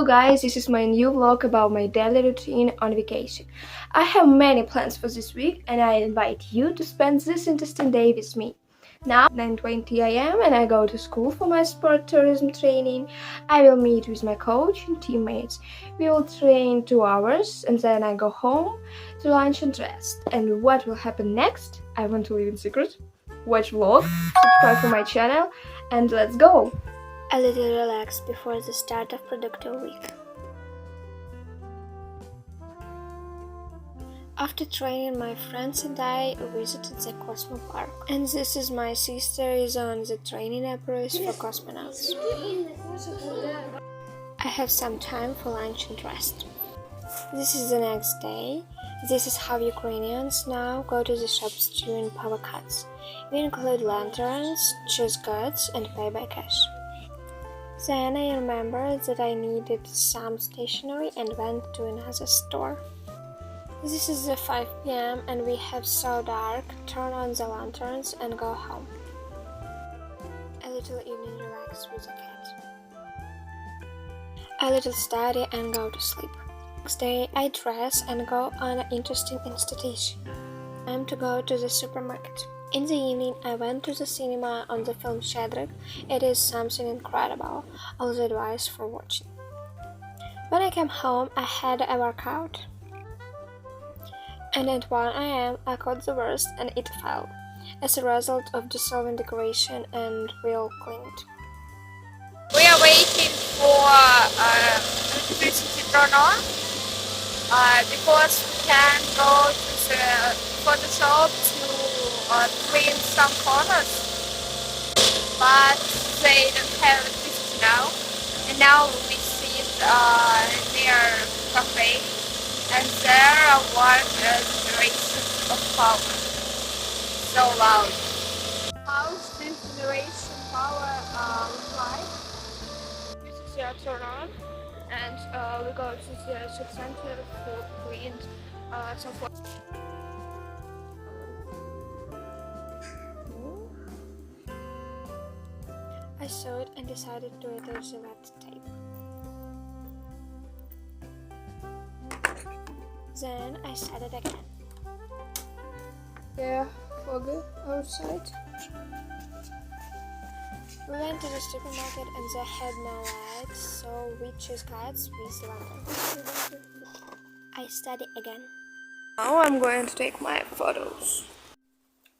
Hello guys, this is my new vlog about my daily routine on vacation. I have many plans for this week and I invite you to spend this interesting day with me. Now 9.20 am and I go to school for my sport tourism training. I will meet with my coach and teammates. We will train two hours and then I go home to lunch and rest. And what will happen next? I want to leave in secret. Watch vlog, subscribe to my channel and let's go! A little relaxed before the start of productive week. After training, my friends and I visited the Cosmo Park. And this is my sister is on the training apparatus for cosmonauts. I have some time for lunch and rest. This is the next day. This is how Ukrainians now go to the shops during power cuts. We include lanterns, choose goods, and pay by cash. Then I remembered that I needed some stationery and went to another store. This is the 5 pm and we have so dark. Turn on the lanterns and go home. A little evening relax with a cat. A little study and go to sleep. Next day I dress and go on an interesting institution. Time to go to the supermarket. In the evening, I went to the cinema on the film Shadrach. It is something incredible. All the advice for watching. When I came home, I had a workout. And at 1 am, I caught the worst and it fell, as a result of dissolving decoration and real cleaned. We are waiting for uh, to turn on uh, because we can go to the Photoshop uh, clean some corners, but they don't have electricity now. And now we sit uh, near cafe, and there are one generation of power. So loud. How's this generation power uh, like? This is your turn on, and uh, we go to the center for clean uh, some. I saw it and decided to attach the red tape. Then I set it again. Yeah, foggy outside. We went to the supermarket and they had no lights, so we chose guides with lantern. I study again. Now I'm going to take my photos.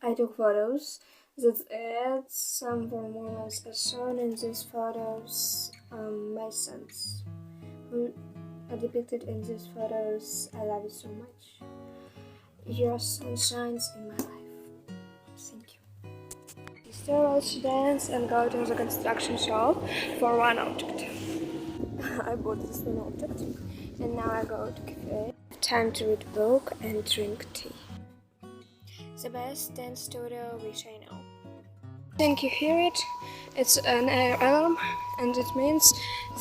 I took photos that add some hormones as shown in these photos. Um, my sons, who are depicted in these photos, I love you so much. Your sun shines in my life. Thank you. Sister also dance and go to the construction shop for one object. I bought this one object, and now I go to cafe. Time to read book and drink tea. The best dance studio which I know. Think you hear it. It's an air alarm, and it means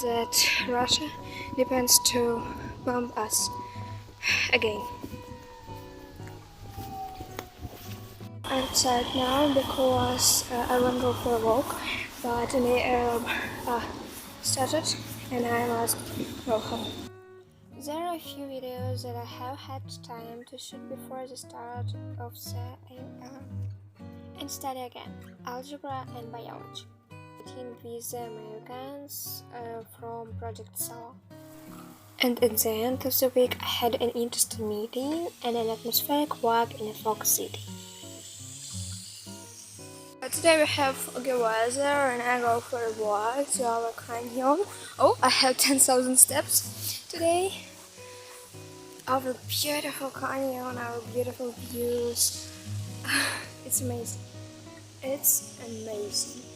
that Russia depends to bomb us again. I'm sad now because uh, I go for a walk, but an air alarm uh, started, and I must go home. There are a few videos that I have had time to shoot before the start of the AM and study again algebra and biology. With the Americans uh, from Project Sala. And at the end of the week, I had an interesting meeting and an atmospheric walk in a fog city. Today we have foggy weather and I go for a walk to our canyon. Oh, I have 10,000 steps today. Our beautiful canyon, our beautiful views. It's amazing. It's amazing.